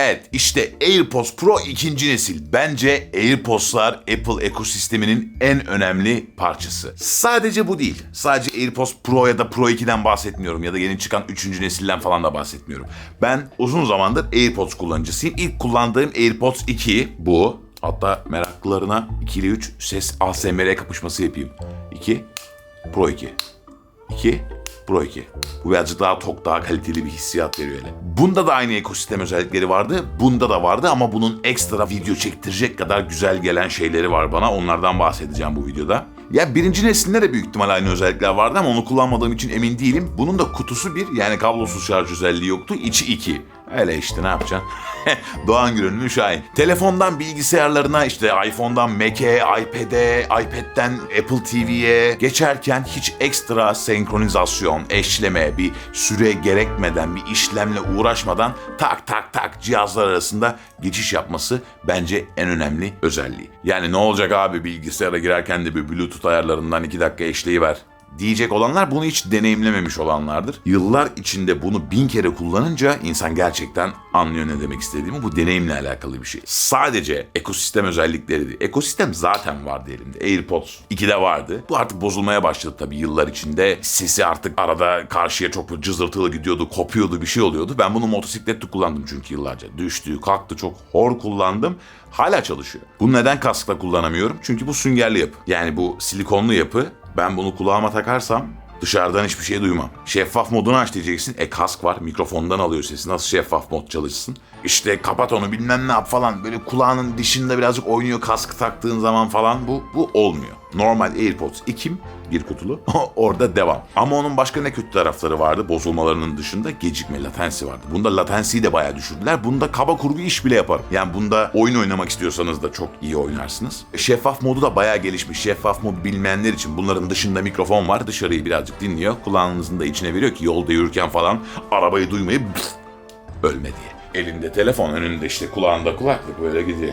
Evet işte AirPods Pro ikinci nesil. Bence AirPods'lar Apple ekosisteminin en önemli parçası. Sadece bu değil. Sadece AirPods Pro ya da Pro 2'den bahsetmiyorum ya da yeni çıkan üçüncü nesilden falan da bahsetmiyorum. Ben uzun zamandır AirPods kullanıcısıyım. İlk kullandığım AirPods 2 bu. Hatta meraklılarına 2 ile 3 ses ASMR kapışması yapayım. 2 Pro 2. 2 Pro 2. Bu birazcık daha tok, daha kaliteli bir hissiyat veriyor hele. Bunda da aynı ekosistem özellikleri vardı. Bunda da vardı ama bunun ekstra video çektirecek kadar güzel gelen şeyleri var bana. Onlardan bahsedeceğim bu videoda. Ya birinci neslinde de büyük ihtimal aynı özellikler vardı ama onu kullanmadığım için emin değilim. Bunun da kutusu bir yani kablosuz şarj özelliği yoktu. İçi iki. Öyle işte ne yapacaksın? Doğan Gürünlü Şahin. Telefondan bilgisayarlarına işte iPhone'dan Mac'e, iPad'e, iPad'den Apple TV'ye geçerken hiç ekstra senkronizasyon, eşleme, bir süre gerekmeden, bir işlemle uğraşmadan tak tak tak cihazlar arasında geçiş yapması bence en önemli özelliği. Yani ne olacak abi bilgisayara girerken de bir Bluetooth ayarlarından iki dakika eşleyiver diyecek olanlar bunu hiç deneyimlememiş olanlardır. Yıllar içinde bunu bin kere kullanınca insan gerçekten anlıyor ne demek istediğimi. Bu deneyimle alakalı bir şey. Sadece ekosistem özellikleri değil. Ekosistem zaten vardı elimde. AirPods 2'de vardı. Bu artık bozulmaya başladı tabii yıllar içinde. Sesi artık arada karşıya çok cızırtılı gidiyordu, kopuyordu, bir şey oluyordu. Ben bunu motosiklette kullandım çünkü yıllarca. Düştü, kalktı çok hor kullandım. Hala çalışıyor. Bunu neden kaskla kullanamıyorum? Çünkü bu süngerli yapı. Yani bu silikonlu yapı ben bunu kulağıma takarsam dışarıdan hiçbir şey duymam. Şeffaf modunu aç diyeceksin. E kask var mikrofondan alıyor sesi. Nasıl şeffaf mod çalışsın? İşte kapat onu bilmem ne yap falan. Böyle kulağının dışında birazcık oynuyor kaskı taktığın zaman falan. Bu, bu olmuyor. Normal AirPods 2 bir kutulu. Orada devam. Ama onun başka ne kötü tarafları vardı bozulmalarının dışında gecikme, latensi vardı. Bunda latensiyi de bayağı düşürdüler. Bunda kaba kurgu iş bile yaparım. Yani bunda oyun oynamak istiyorsanız da çok iyi oynarsınız. Şeffaf modu da bayağı gelişmiş. Şeffaf mod bilmeyenler için bunların dışında mikrofon var. Dışarıyı birazcık dinliyor. Kulağınızın da içine veriyor ki yolda yürürken falan arabayı duymayıp ölme diye. Elinde telefon, önünde işte kulağında kulaklık böyle gidiyor.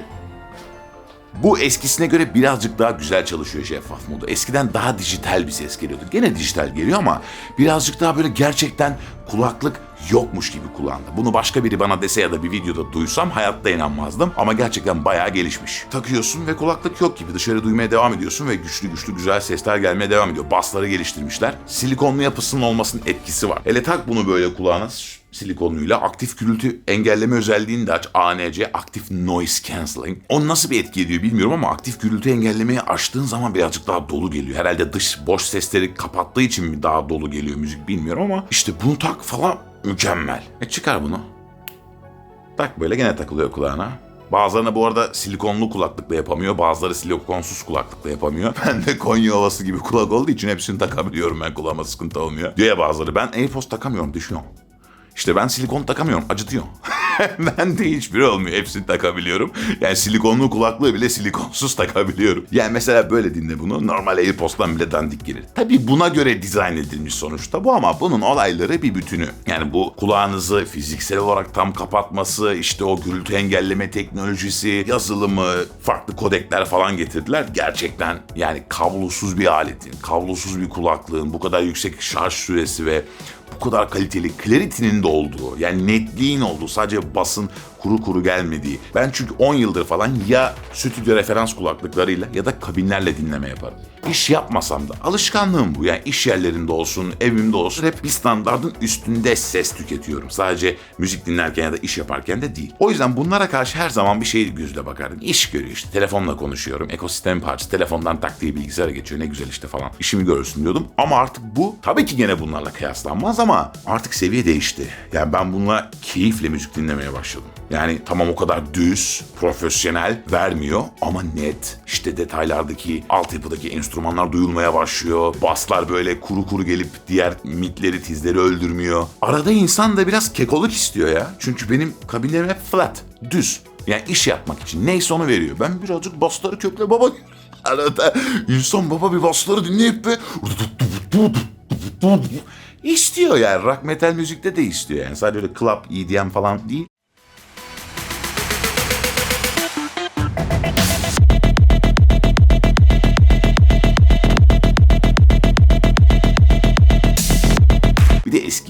Bu eskisine göre birazcık daha güzel çalışıyor şeffaf modu. Eskiden daha dijital bir ses geliyordu. Gene dijital geliyor ama birazcık daha böyle gerçekten kulaklık yokmuş gibi kullandı. Bunu başka biri bana dese ya da bir videoda duysam hayatta inanmazdım. Ama gerçekten bayağı gelişmiş. Takıyorsun ve kulaklık yok gibi dışarı duymaya devam ediyorsun ve güçlü güçlü güzel sesler gelmeye devam ediyor. Basları geliştirmişler. Silikonlu yapısının olmasının etkisi var. Hele tak bunu böyle kulağına silikonluyla aktif gürültü engelleme özelliğini de aç. ANC, Active Noise Cancelling. O nasıl bir etki ediyor bilmiyorum ama aktif gürültü engellemeyi açtığın zaman birazcık daha dolu geliyor. Herhalde dış boş sesleri kapattığı için mi daha dolu geliyor müzik bilmiyorum ama işte bunu tak falan mükemmel. E çıkar bunu. Tak böyle gene takılıyor kulağına. Bazılarına bu arada silikonlu kulaklıkla yapamıyor. Bazıları silikonsuz kulaklıkla yapamıyor. Ben de Konya Ovası gibi kulak olduğu için hepsini takabiliyorum ben kulağıma sıkıntı olmuyor. Ya bazıları ben AirPods takamıyorum düşüyorum. İşte ben silikon takamıyorum acıtıyor. ben de hiçbiri olmuyor. Hepsini takabiliyorum. Yani silikonlu kulaklığı bile silikonsuz takabiliyorum. Yani mesela böyle dinle bunu. Normal AirPods'tan bile dandik gelir. Tabii buna göre dizayn edilmiş sonuçta bu ama bunun olayları bir bütünü. Yani bu kulağınızı fiziksel olarak tam kapatması, işte o gürültü engelleme teknolojisi, yazılımı, farklı kodekler falan getirdiler. Gerçekten yani kablosuz bir aletin, kablosuz bir kulaklığın bu kadar yüksek şarj süresi ve bu kadar kaliteli clarity'nin de olduğu yani netliğin olduğu sadece basın kuru kuru gelmediği. Ben çünkü 10 yıldır falan ya stüdyo referans kulaklıklarıyla ya da kabinlerle dinleme yaparım. İş yapmasam da alışkanlığım bu. Yani iş yerlerinde olsun, evimde olsun hep bir standardın üstünde ses tüketiyorum. Sadece müzik dinlerken ya da iş yaparken de değil. O yüzden bunlara karşı her zaman bir şey gözle bakardım. İş görüyor işte. Telefonla konuşuyorum. Ekosistem parçası. Telefondan taktiği bilgisayara geçiyor. Ne güzel işte falan. İşimi görürsün diyordum. Ama artık bu tabii ki gene bunlarla kıyaslanmaz ama artık seviye değişti. Yani ben bununla keyifle müzik dinlemeye başladım. Yani tamam o kadar düz, profesyonel vermiyor ama net. İşte detaylardaki, altyapıdaki enstrümanlar duyulmaya başlıyor. Baslar böyle kuru kuru gelip diğer mitleri, tizleri öldürmüyor. Arada insan da biraz kekoluk istiyor ya. Çünkü benim kabinlerim hep flat, düz. Yani iş yapmak için neyse onu veriyor. Ben birazcık basları kökle baba. Arada insan baba bir basları dinleyip ve istiyor yani. Rock metal müzikte de istiyor yani. Sadece öyle club, EDM falan değil.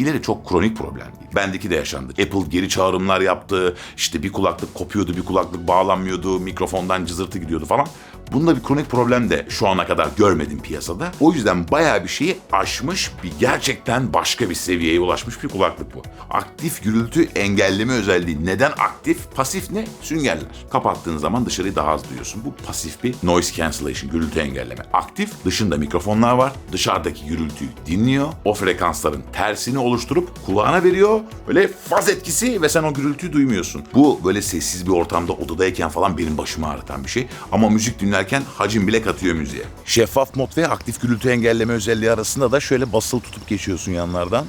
Eskileri çok kronik problem değil. Bendeki de yaşandı. Apple geri çağrımlar yaptı. İşte bir kulaklık kopuyordu, bir kulaklık bağlanmıyordu, mikrofondan cızırtı gidiyordu falan. Bunda bir kronik problem de şu ana kadar görmedim piyasada. O yüzden bayağı bir şeyi aşmış, bir gerçekten başka bir seviyeye ulaşmış bir kulaklık bu. Aktif gürültü engelleme özelliği. Neden aktif? Pasif ne? Süngerler. Kapattığın zaman dışarıyı daha az duyuyorsun. Bu pasif bir noise cancellation, gürültü engelleme. Aktif, dışında mikrofonlar var. Dışarıdaki gürültüyü dinliyor. O frekansların tersini oluşturup kulağına veriyor. Böyle faz etkisi ve sen o gürültüyü duymuyorsun. Bu böyle sessiz bir ortamda odadayken falan benim başımı ağrıtan bir şey. Ama müzik dinlerken hacim bile katıyor müziğe. Şeffaf mod ve aktif gürültü engelleme özelliği arasında da şöyle basılı tutup geçiyorsun yanlardan.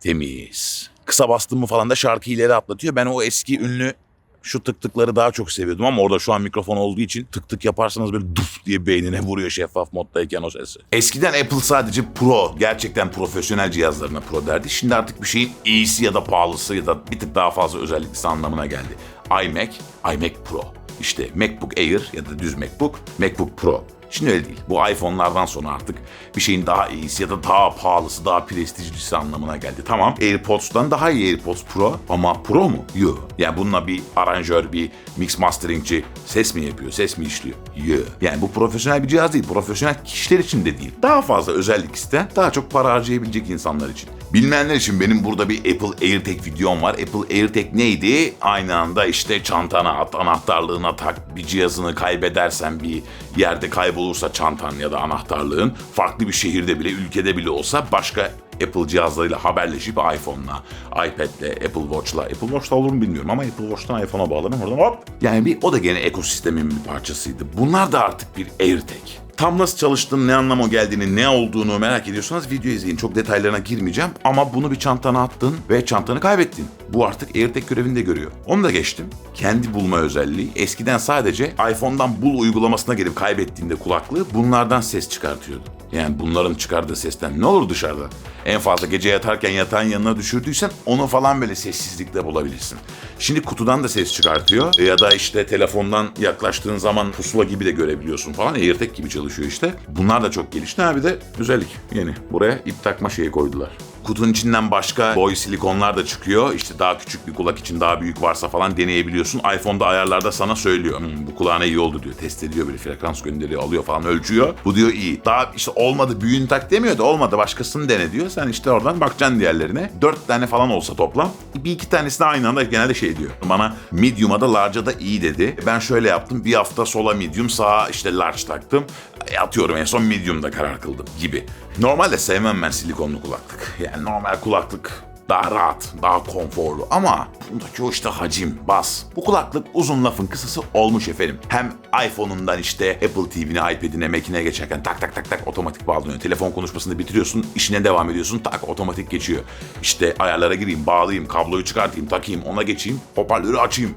Temiz. Kısa bastın mı falan da şarkıyı ileri atlatıyor. Ben o eski ünlü şu tık tıkları daha çok seviyordum ama orada şu an mikrofon olduğu için tık tık yaparsanız böyle duf diye beynine vuruyor şeffaf moddayken o sesi. Eskiden Apple sadece pro, gerçekten profesyonel cihazlarına pro derdi. Şimdi artık bir şeyin iyisi ya da pahalısı ya da bir tık daha fazla özelliklisi anlamına geldi. iMac, iMac Pro. İşte MacBook Air ya da düz MacBook, MacBook Pro. Şimdi öyle değil. Bu iPhone'lardan sonra artık bir şeyin daha iyisi ya da daha pahalısı, daha prestijlisi anlamına geldi. Tamam AirPods'tan daha iyi AirPods Pro ama Pro mu? Yok. Yani bununla bir aranjör, bir mix masteringci ses mi yapıyor, ses mi işliyor? Yok. Yani bu profesyonel bir cihaz değil. Profesyonel kişiler için de değil. Daha fazla özellik isteyen, daha çok para harcayabilecek insanlar için. Bilmeyenler için benim burada bir Apple AirTag videom var. Apple AirTag neydi? Aynı anda işte çantana at, anahtarlığına tak, bir cihazını kaybedersen bir yerde kaybolursa çantan ya da anahtarlığın farklı bir şehirde bile, ülkede bile olsa başka Apple cihazlarıyla haberleşip iPhone'la, iPad'le, Apple Watch'la, Apple Watch'la olur mu bilmiyorum ama Apple Watch'tan iPhone'a bağlanıp oradan hop. Yani bir o da gene ekosistemin bir parçasıydı. Bunlar da artık bir AirTag. Tam nasıl çalıştığını, ne anlama geldiğini, ne olduğunu merak ediyorsanız video izleyin. Çok detaylarına girmeyeceğim ama bunu bir çantana attın ve çantanı kaybettin. Bu artık AirTag görevini de görüyor. Onu da geçtim. Kendi bulma özelliği. Eskiden sadece iPhone'dan bul uygulamasına gelip kaybettiğinde kulaklığı bunlardan ses çıkartıyordu. Yani bunların çıkardığı sesten ne olur dışarıda? En fazla gece yatarken yatağın yanına düşürdüysen onu falan böyle sessizlikte bulabilirsin. Şimdi kutudan da ses çıkartıyor ya da işte telefondan yaklaştığın zaman pusula gibi de görebiliyorsun falan. AirTag gibi çalışıyor işte. Bunlar da çok gelişti. Ha bir de özellik yeni. Buraya ip takma şeyi koydular. Kutunun içinden başka boy silikonlar da çıkıyor. İşte daha küçük bir kulak için daha büyük varsa falan deneyebiliyorsun. iPhone'da ayarlarda sana söylüyor. "Hmm, bu kulağına iyi oldu diyor. Test ediyor böyle frekans gönderiyor, alıyor falan ölçüyor. Bu diyor iyi. Daha işte olmadı büyüğünü tak demiyor da olmadı başkasını dene diyor. Sen işte oradan bakacaksın diğerlerine. Dört tane falan olsa toplam. Bir iki tanesi de aynı anda genelde şey diyor. Bana medium'a da large'a da iyi dedi. Ben şöyle yaptım. Bir hafta sola medium sağa işte large taktım. E, atıyorum en son medium'da karar kıldım gibi. Normalde sevmem ben silikonlu kulaklık. Yani normal kulaklık daha rahat, daha konforlu ama bundaki o işte hacim, bas. Bu kulaklık uzun lafın kısası olmuş efendim. Hem iPhone'undan işte Apple TV'ne, iPad'ine, Mac'ine geçerken tak tak tak tak otomatik bağlanıyor. Telefon konuşmasını bitiriyorsun, işine devam ediyorsun, tak otomatik geçiyor. İşte ayarlara gireyim, bağlayayım, kabloyu çıkartayım, takayım, ona geçeyim, hoparlörü açayım.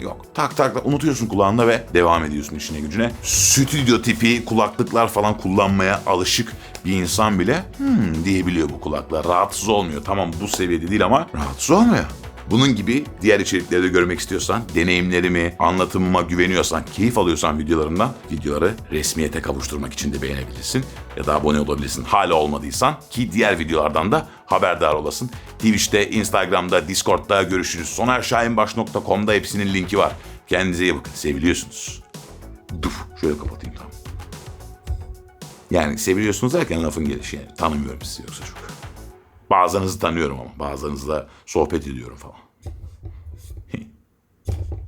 Yok. Tak tak tak unutuyorsun kulağında ve devam ediyorsun işine gücüne. Stüdyo tipi kulaklıklar falan kullanmaya alışık bir insan bile hmm diyebiliyor bu kulaklar. Rahatsız olmuyor. Tamam bu seviyede değil ama rahatsız olmuyor. Bunun gibi diğer içerikleri de görmek istiyorsan, deneyimlerimi, anlatımıma güveniyorsan, keyif alıyorsan videolarımdan videoları resmiyete kavuşturmak için de beğenebilirsin. Ya da abone olabilirsin. Hala olmadıysan ki diğer videolardan da haberdar olasın. Twitch'te, Instagram'da, Discord'da görüşürüz. sonerşahinbaş.com'da hepsinin linki var. Kendinize iyi bakın. Seviliyorsunuz. Duf. Şöyle kapatayım tamam. Yani seviliyorsunuz derken lafın gelişi yani. Tanımıyorum sizi yoksa çok. Bazılarınızı tanıyorum ama bazılarınızla sohbet ediyorum falan.